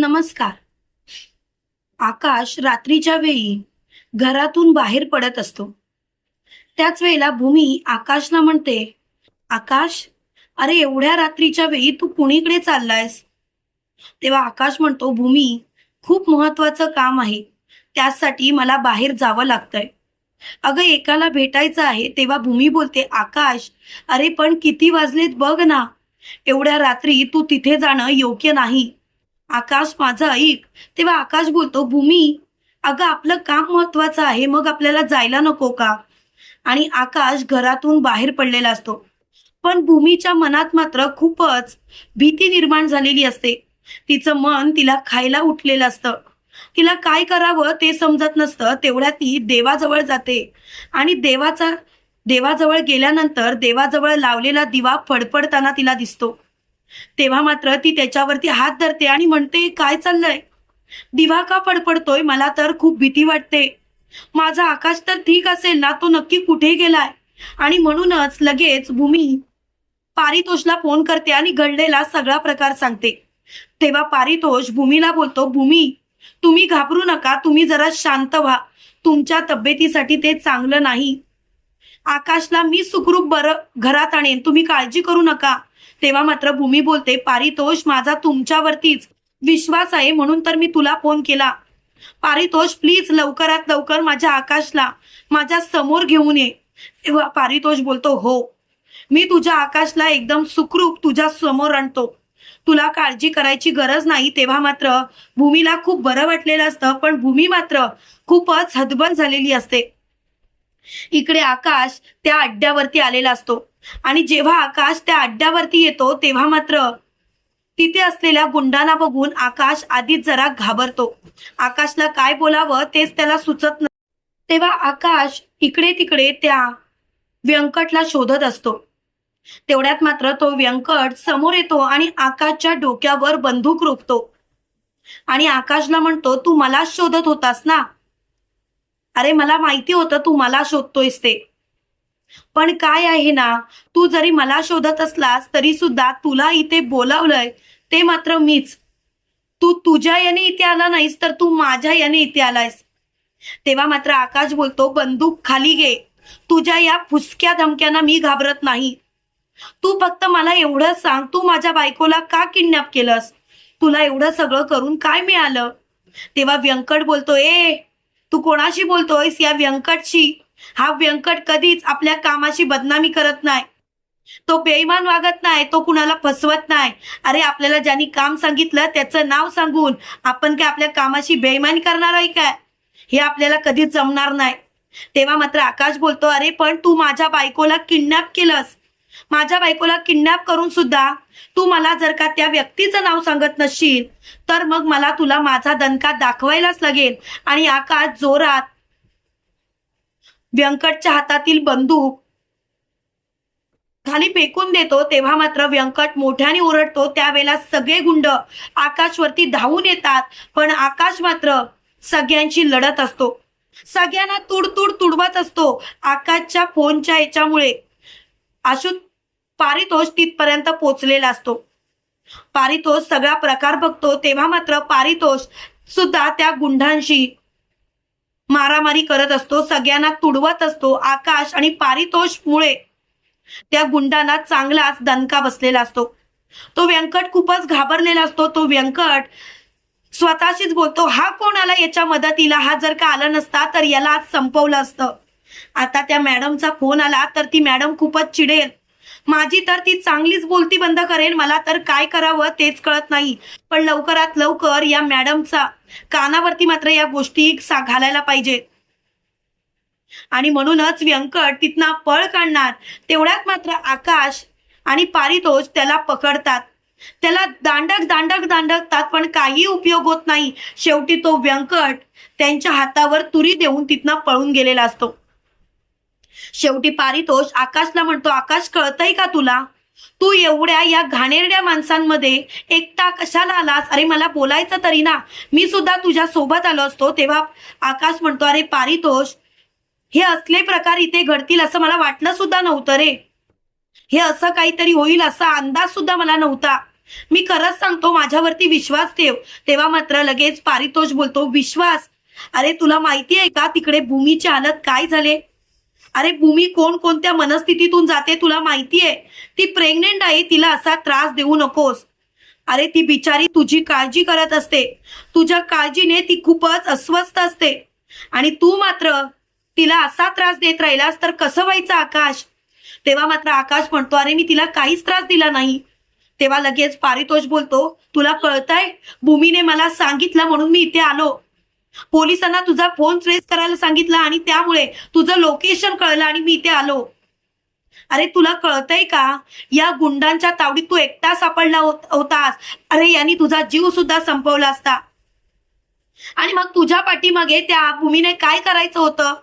नमस्कार. आकाश रात्रीच्या वेळी घरातून बाहेर पडत असतो. त्याच वेळेला भूमी आकाशला म्हणते आकाश अरे एवढ्या रात्रीच्या वेळी तू कुणीकडे चाललायस? तेव्हा आकाश म्हणतो भूमी खूप महत्वाचं काम आहे. त्यासाठी मला बाहेर जावं लागतंय. अगं एकाला भेटायचं आहे. तेव्हा भूमी बोलते आकाश अरे पण किती वाजलेत बघ ना. एवढ्या रात्री तू तिथे जाणं योग्य नाही. आकाश माझं ऐक. तेव्हा आकाश बोलतो भूमी अगं आपलं काम महत्वाचं आहे मग आपल्याला जायला नको का? आणि आकाश घरातून बाहेर पडलेला असतो. पण भूमीच्या मनात मात्र खूपच भीती निर्माण झालेली असते. तिचं मन तिला खायला उठलेलं असतं. तिला काय करावं ते समजत नसतं तेवढ्या ती देवाजवळ जाते. आणि देवाचा देवाजवळ गेल्यानंतर देवाजवळ लावलेला दिवा फडफडताना तिला दिसतो. तेव्हा मात्र ती त्याच्यावरती हात धरते आणि म्हणते काय चाललंय? दिवा का फडफडतोय? मला तर खूप भीती वाटते. माझा आकाश तर ठीक असेल ना तो नक्की कुठे गेलाय? आणि म्हणूनच लगेच भूमी पारितोषला फोन करते आणि घडलेला सगळा प्रकार सांगते. तेव्हा पारितोष भूमीला बोलतो भूमी तुम्ही घाबरू नका तुम्ही जरा शांत व्हा. तुमच्या तब्येतीसाठी ते चांगलं नाही. आकाशला मी सुखरूप बरं घरात आणेन. तुम्ही काळजी करू नका. तेव्हा मात्र भूमी बोलते पारितोष माझा तुमच्यावरतीच विश्वास आहे म्हणून तर मी तुला फोन केला. पारितोष प्लीज लवकरात लवकर माझ्या आकाशला माझ्यासमोर घेऊन ये. तेव्हा पारितोष बोलतो हो. मी तुझ्या आकाशला एकदम सुखरूप तुझ्या समोर आणतो. तुला काळजी करायची गरज नाही. तेव्हा मात्र भूमीला खूप बरं वाटलेलं असतं पण भूमी मात्र खूपच हतबल झालेली असते. इकडे आकाश त्या अड्ड्यावरती आलेला असतो. आणि जेव्हा आकाश त्या अड्ड्यावरती येतो तेव्हा मात्र तिथे असलेल्या गुंडांना बघून आकाश आधीच जरा घाबरतो. आकाशला काय बोलावं तेच त्याला सुचत न तेव्हा आकाश इकडे तिकडे त्या व्यंकटला शोधत असतो. तेवढ्यात मात्र तो व्यंकट समोर येतो आणि आकाशच्या डोक्यावर बंदूक रोखतो. आणि आकाशला म्हणतो तू मला शोधत होतास ना? अरे मला माहिती होतं तू मला शोधतोयस ते. पण काय आहे ना तू जरी मला शोधत असलास तरी सुद्धा तुला इथे बोलावलंय ते मात्र मीच. तू तुझ्या याने इथे आला नाहीस तर तू माझ्या याने इथे आलायस. तेव्हा मात्र आकाश बोलतो बंदूक खाली घे. तुझ्या या फुसक्या धमक्यांना मी घाबरत नाही. तू फक्त मला एवढं सांग तू माझ्या बायकोला का किडनॅप केलंस? तुला एवढं सगळं करून काय मिळालं? तेव्हा व्यंकट बोलतो ए तू कोणाशी बोलतोयस या व्यंकटशी? हा व्यंकट कधीच आपल्या कामाची बदनामी करत नाही. तो बेईमान वागत नाही तो कुणाला फसवत नाही. अरे आपल्याला ज्यांनी काम सांगितलं त्याचं नाव सांगून आपण काय आपल्या कामाची बेईमानी करणार आहे काय? हे आपल्याला कधीच जमणार नाही. तेव्हा मात्र आकाश बोलतो अरे पण तू माझ्या बायकोला किडनॅप केलंस. माझ्या बायकोला किडनॅप करून सुद्धा तू मला जर का त्या व्यक्तीचं नाव सांगत नसशील तर मग मला तुला माझा दणका दाखवायलाच लागेल. आणि आकाश जोरात व्यंकटच्या हातातील बंदूक खाली फेकून देतो तेव्हा मात्र व्यंकट मोठ्याने ओरडतो. त्यावेळेला सगळे गुंड आकाशवरती धावून येतात पण आकाश मात्र सगळ्यांशी लढत असतो. सगळ्यांना तुडतुड तुडवत असतो. आकाशच्या फोनच्या याच्यामुळे अशु पारितोष तिथपर्यंत पोचलेला असतो. पारितोष सगळा प्रकार बघतो तेव्हा मात्र पारितोष सुद्धा त्या गुंडांशी मारामारी करत असतो सगळ्यांना तुडवत असतो. आकाश आणि पारितोषमुळे त्या गुंडांना चांगलाच दणका बसलेला असतो. तो व्यंकट खूपच घाबरलेला असतो. तो व्यंकट स्वतःशीच बोलतो हा कोण आला याच्या मदतीला? हा जर का आला नसता तर याला आज संपवलं असतं. आता त्या मॅडमचा फोन आला तर ती मॅडम खूपच चिडेल. माझी तर ती चांगलीच बोलती बंद करेल मला तर काय करावं तेच कळत नाही. पण लवकरात लवकर या मॅडमचा कानावरती मात्र या गोष्टी घालायला पाहिजे. आणि म्हणूनच व्यंकट तिथनं पळ काढणार तेवढ्यात मात्र आकाश आणि पारितोष त्याला पकडतात. त्याला दांडक दांडक दांडकतात पण काही उपयोग होत नाही. शेवटी तो व्यंकट त्यांच्या हातावर तुरी देऊन तिथनं पळून गेलेला असतो. शेवटी पारितोष आकाशला म्हणतो आकाश कळतय का तुला? तू एवढ्या या घाणेरड्या माणसांमध्ये एकटा कशाला आलास? अरे मला बोलायचं तरी ना. मी सुद्धा तुझ्या सोबत आलो असतो. तेव्हा आकाश म्हणतो अरे पारितोष हे असले प्रकार इथे घडतील असं मला वाटलं सुद्धा नव्हतं रे. हे असं काहीतरी होईल असा अंदाज सुद्धा मला नव्हता. मी खरंच सांगतो माझ्यावरती विश्वास ठेव. तेव्हा मात्र लगेच पारितोष बोलतो विश्वास? अरे तुला माहिती आहे का तिकडे भूमीची हालत काय झाले? अरे भूमी कोण कोणत्या मनस्थितीतून जाते तुला माहिती आहे ती प्रेग्नेंट आहे तिला असा त्रास देऊ नकोस. अरे ती बिचारी तुझी काळजी करत असते. तुझ्या काळजीने ती खूपच अस्वस्थ असते. आणि तू मात्र तिला असा त्रास देत राहिलास तर कसं व्हायचं आकाश? तेव्हा मात्र आकाश म्हणतो अरे मी तिला काहीच त्रास दिला नाही. तेव्हा लगेच पारितोष बोलतो तुला कळतंय? भूमीने मला सांगितलं म्हणून मी इथे आलो. पोलिसांना तुझा फोन ट्रेस करायला सांगितला आणि त्यामुळे तुझं लोकेशन कळलं आणि मी इथे आलो. अरे तुला कळतंय का? या गुंडांच्या तावडीत तू एकटा सापडला होतास. अरे यांनी तुझा जीव सुद्धा संपवला असता. आणि मग तुझ्या पाठीमागे त्या भूमीने काय करायचं होतं?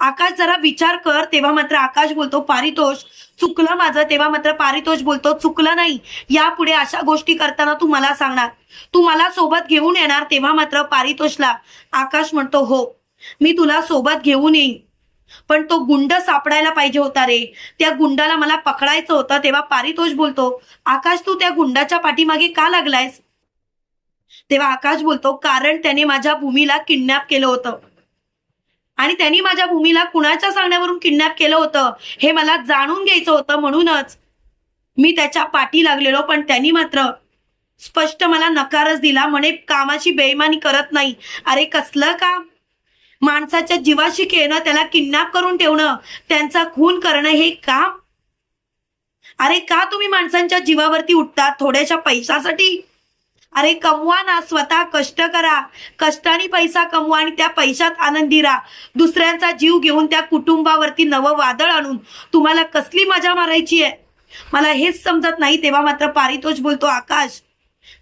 आकाश जरा विचार कर तेव्हा मात्र आकाश बोलतो पारितोष चुकलं माझं तेव्हा मात्र पारितोष बोलतो चुकलं नाही. यापुढे अशा गोष्टी करताना तू मला सांगणार. तू मला सोबत घेऊन येणार तेव्हा मात्र पारितोषला. आकाश म्हणतो हो मी तुला सोबत घेऊन येईन. पण तो गुंड सापडायला पाहिजे होता रे. त्या गुंडाला मला पकडायचं होतं तेव्हा पारितोष बोलतो आकाश तू त्या गुंडाच्या पाठीमागे का लागलायस? तेव्हा आकाश बोलतो कारण त्याने माझ्या भूमीला किडनॅप केलं होतं. आणि त्यांनी माझ्या भूमीला कुणाच्या सांगण्यावरून किडनॅप केलं होतं हे मला जाणून घ्यायचं होतं म्हणूनच मी त्याच्या पाठी लागलेलो पण त्यांनी मात्र स्पष्ट मला नकारच दिला. म्हणे कामाची बेईमानी करत नाही. अरे कसलं काम? माणसाच्या जीवाशी खेळणं त्याला किडनॅप करून ठेवणं त्यांचा खून करणं हे काम? अरे का तुम्ही माणसांच्या जीवावरती उठतात थोड्याशा पैशासाठी? अरे कमवा ना स्वतः कष्ट करा. कष्टाने पैसा कमवा आणि त्या पैशात आनंदी राहा. दुसऱ्यांचा जीव घेऊन त्या कुटुंबावरती नवं वादळ आणून तुम्हाला कसली मजा मारायची आहे? मला हेच समजत नाही तेव्हा मात्र पारितोष बोलतो आकाश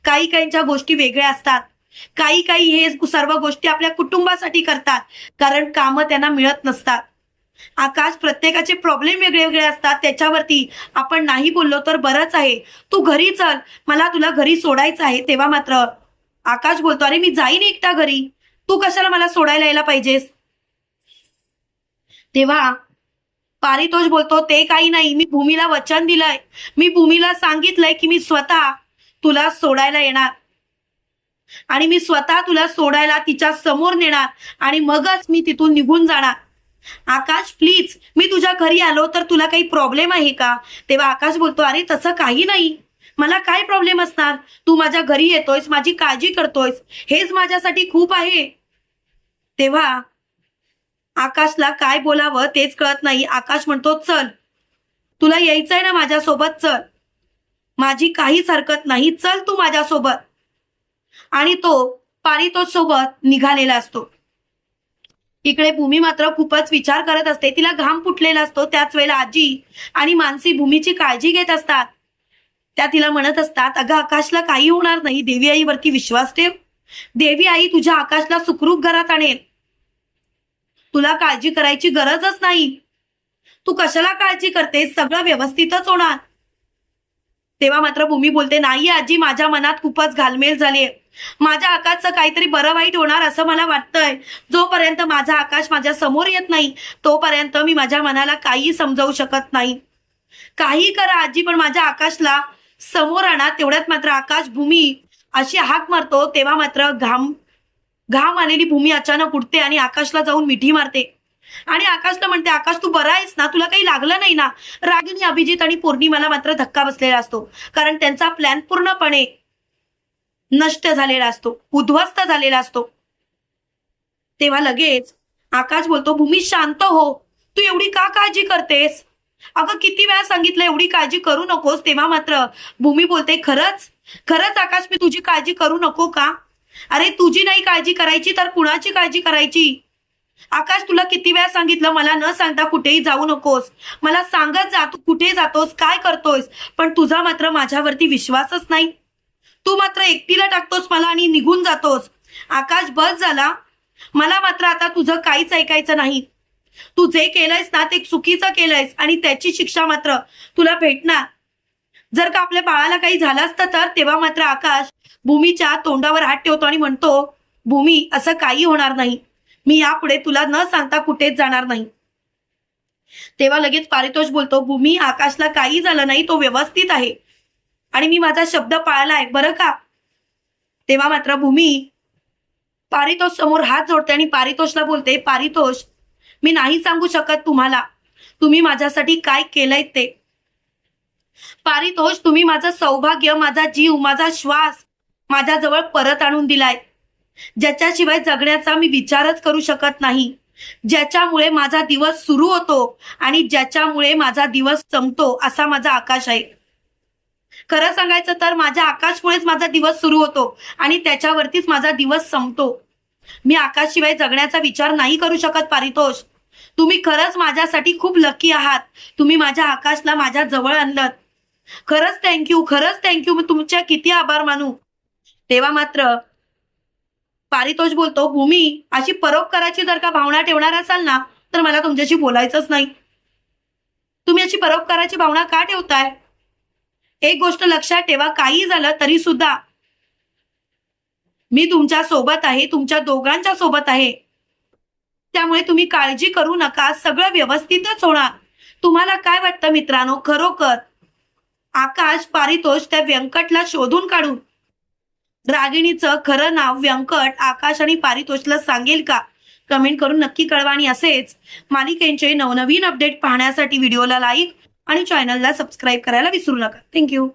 काही काहींच्या गोष्टी वेगळ्या असतात. काही काही हे सर्व गोष्टी आपल्या कुटुंबासाठी करतात. कारण कामं त्यांना मिळत नसतात. आकाश प्रत्येकाचे प्रॉब्लेम वेगळे वेगळे असतात. त्याच्यावरती आपण नाही बोललो तर बरंच आहे. तू घरी चल. मला तुला घरी सोडायचं आहे. तेव्हा मात्र आकाश बोलतो अरे मी जाईन एकटा घरी. तू कशाला मला सोडायला यायला पाहिजेस? तेव्हा पारितोष बोलतो ते काही नाही. मी भूमीला वचन दिलंय. मी भूमीला सांगितलंय की मी स्वतः तुला सोडायला येणार. आणि मी स्वतः तुला सोडायला तिच्या समोर नेणार. आणि मगच मी तिथून निघून जाणार. आकाश प्लीज मी तुझ्या घरी आलो तर तुला काही प्रॉब्लेम आहे का? तेव्हा आकाश बोलतो अरे तसं काही नाही. मला काय प्रॉब्लेम असणार? तू माझ्या घरी येतोयस माझी काळजी करतोयस. हेच माझ्यासाठी खूप आहे. तेव्हा आकाशला काय बोलावं तेच कळत नाही. आकाश म्हणतो चल तुला यायचंय ना माझ्यासोबत? चल. माझी काहीच हरकत नाही. चल तू माझ्यासोबत. आणि तो पारितोष सोबत निघालेला असतो. इकडे भूमी मात्र खूपच विचार करत असते. तिला घाम फुटलेला असतो. त्याच वेळेला आजी आणि मानसी भूमीची काळजी घेत असतात. त्या तिला म्हणत असतात अगं आकाशला काही होणार नाही. देवी आईवरती विश्वास ठेव. देवी आई तुझ्या आकाशला सुखरूप घरात आणेल. तुला काळजी करायची गरजच नाही. तू कशाला काळजी करतेस? सगळं व्यवस्थितच होणार. तेव्हा मात्र भूमी बोलते नाही आजी माझ्या मनात खूपच घालमेल झालीये माझ्या आकाशचं काहीतरी बरं वाईट होणार असं मला वाटतंय. जोपर्यंत माझा आकाश माझ्यासमोर येत नाही तोपर्यंत मी माझ्या मनाला काही समजावू शकत नाही. काही करा आजी पण माझ्या आकाशला समोर आणा. तेवढ्यात मात्र आकाश भूमी अशी हाक मारतो. तेव्हा मात्र घाम घाम आलेली भूमी अचानक उठते आणि आकाशला जाऊन मिठी मारते. आणि आकाशला म्हणते आकाश तू बरा आहेस ना? तुला काही लागलं नाही ना? रागिनी अभिजित आणि पौर्णिमाला मात्र धक्का बसलेला असतो. कारण त्यांचा प्लॅन पूर्णपणे नष्ट झालेला असतो उद्ध्वस्त झालेला असतो. तेव्हा लगेच आकाश बोलतो भूमी शांत हो. तू एवढी का काळजी करतेस? अगं किती वेळा सांगितलं एवढी काळजी करू नकोस. तेव्हा मात्र भूमी बोलते खरंच? खरंच आकाश मी तुझी काळजी करू नको का? अरे तुझी नाही काळजी करायची तर कुणाची काळजी करायची? आकाश तुला किती वेळा सांगितलं मला न सांगता कुठेही जाऊ नकोस. मला सांगत जा तू कुठे जातोस काय करतोस पण तुझा मात्र माझ्यावरती विश्वासच नाही. तू मात्र एकटीला टाकतोस मला आणि निघून जातोस. आकाश बस झाला. मला मात्र आता तुझं काहीच ऐकायचं नाही. तू जे केलंयस ना ते चुकीचं केलंयस आणि त्याची शिक्षा मात्र तुला भेटणार. जर का आपल्या बाळाला काही झालं असतं तर तेव्हा मात्र आकाश भूमीच्या तोंडावर हात ठेवतो आणि म्हणतो भूमी असं काही होणार नाही. मी यापुढे तुला न सांगता कुठेच जाणार नाही. तेव्हा लगेच पारितोष बोलतो भूमी आकाशला काही झालं नाही तो व्यवस्थित आहे. आणि मी माझा शब्द पाळला आहे बरं का? तेव्हा मात्र भूमी पारितोष समोर हात जोडते आणि पारितोषला बोलते पारितोष मी नाही सांगू शकत तुम्हाला. तुम्ही माझ्यासाठी काय केलंय ते? पारितोष तुम्ही माझं सौभाग्य माझा जीव माझा श्वास माझ्याजवळ परत आणून दिलाय. ज्याच्याशिवाय जगण्याचा मी विचारच करू शकत नाही. ज्याच्यामुळे माझा दिवस सुरू होतो आणि ज्याच्यामुळे माझा दिवस संपतो असा माझा आकाश आहे. खरं सांगायचं तर माझ्या आकाशमुळेच माझा दिवस सुरू होतो आणि त्याच्यावरतीच माझा दिवस संपतो. मी आकाशशिवाय जगण्याचा विचार नाही करू शकत पारितोष. तुम्ही खरंच माझ्यासाठी खूप लकी आहात. तुम्ही माझ्या आकाशला माझ्या जवळ आणलं खरंच थँक्यू खरंच थँक्यू मी तुमच्या किती आभार मानू. तेव्हा मात्र पारितोष बोलतो भूमी अशी परोपकाराची जर का भावना ठेवणार असाल ना तर मला तुमच्याशी बोलायचंच नाही. तुम्ही अशी परोपकाराची भावना का ठेवताय? एक गोष्ट लक्षात ठेवा काही झालं तरी सुद्धा मी तुमच्यासोबत आहे तुमच्या दोघांच्या सोबत आहे. त्यामुळे तुम्ही काळजी करू नका सगळं व्यवस्थितच होणार. तुम्हाला काय वाटतं मित्रांनो खरोखर आकाश पारितोष त्या व्यंकटला शोधून काढून रागिणीचं खरं नाव व्यंकट आकाश आणि पारितोषला सांगेल का? कमेंट करून नक्की कळवा आणि असेच मालिकेंचे नवनवीन अपडेट पाहण्यासाठी व्हिडिओला लाईक आणि चॅनलला सबस्क्राईब करायला विसरू नका. थँक्यू